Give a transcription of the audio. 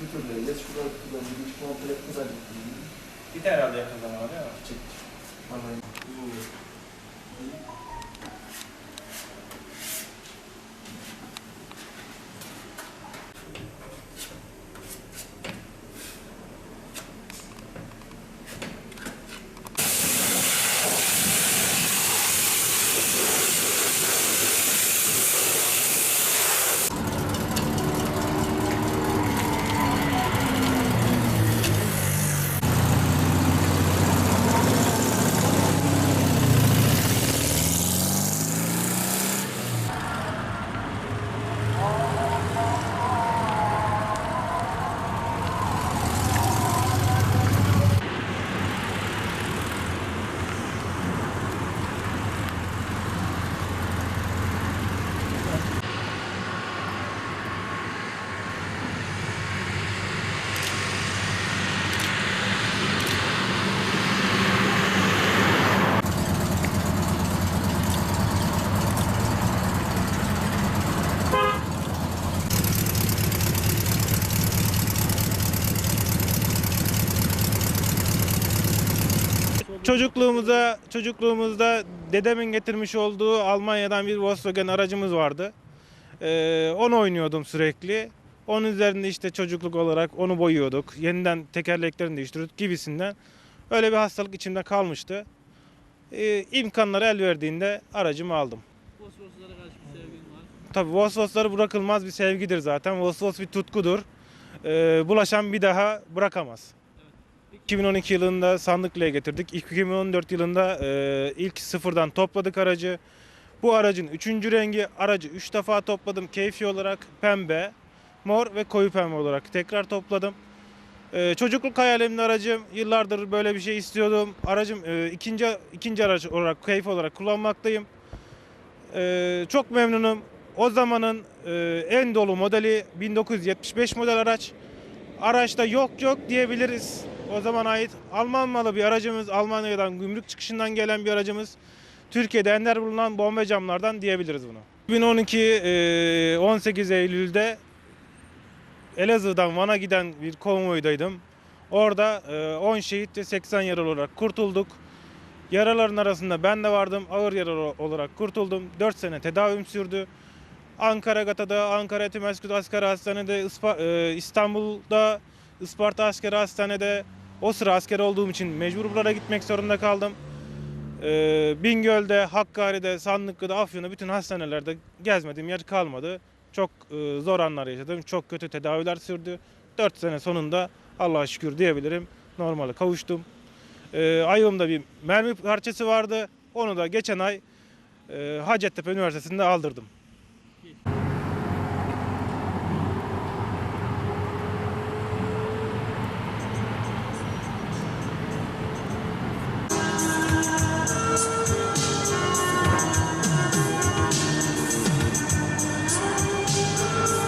Götürüleceğiz. Şurada kullanılıyor. Hiç komple kadar gittim. Biter herhalde yakın zamanda değil mi? Çek. Vallahi Çocukluğumuza çocukluğumuzda dedemin getirmiş olduğu Almanya'dan bir Volkswagen aracımız vardı. Ee, onu oynuyordum sürekli. Onun üzerinde işte çocukluk olarak onu boyuyorduk. Yeniden tekerleklerini değiştiriyorduk gibisinden. Öyle bir hastalık içimde kalmıştı. Ee, imkanları el verdiğinde aracımı aldım. Fosforsuzlara karşı bir sevgin var. Tabii Vosvosları bırakılmaz bir sevgidir zaten. Vosvos bir tutkudur. Ee, bulaşan bir daha bırakamaz. 2012 yılında Sandıklı'ya getirdik. 2014 yılında e, ilk sıfırdan topladık aracı. Bu aracın üçüncü rengi aracı 3 defa topladım. Keyfi olarak pembe, mor ve koyu pembe olarak tekrar topladım. E, çocukluk hayalimdi aracım. Yıllardır böyle bir şey istiyordum. Aracım e, ikinci ikinci araç olarak keyif olarak kullanmaktayım. E, çok memnunum. O zamanın e, en dolu modeli 1975 model araç. Araçta yok yok diyebiliriz. O zaman ait Alman malı bir aracımız, Almanya'dan gümrük çıkışından gelen bir aracımız. Türkiye'de ender bulunan bombe camlardan diyebiliriz bunu. 2012 e, 18 Eylül'de Elazığ'dan Van'a giden bir konvoydaydım. Orada e, 10 şehit ve 80 yaralı olarak kurtulduk. Yaraların arasında ben de vardım. Ağır yaralı olarak kurtuldum. 4 sene tedavim sürdü. Ankara Gata'da, Ankara Etimeskut Askeri Hastane'de, e, İstanbul'da Isparta Askeri Hastane'de o sıra asker olduğum için mecbur buralara gitmek zorunda kaldım. Ee, Bingöl'de, Hakkari'de, Sandıklı'da, Afyon'da bütün hastanelerde gezmediğim yer kalmadı. Çok e, zor anlar yaşadım. Çok kötü tedaviler sürdü. 4 sene sonunda Allah'a şükür diyebilirim. Normale kavuştum. Ee, ayağımda bir mermi parçası vardı. Onu da geçen ay e, Hacettepe Üniversitesi'nde aldırdım.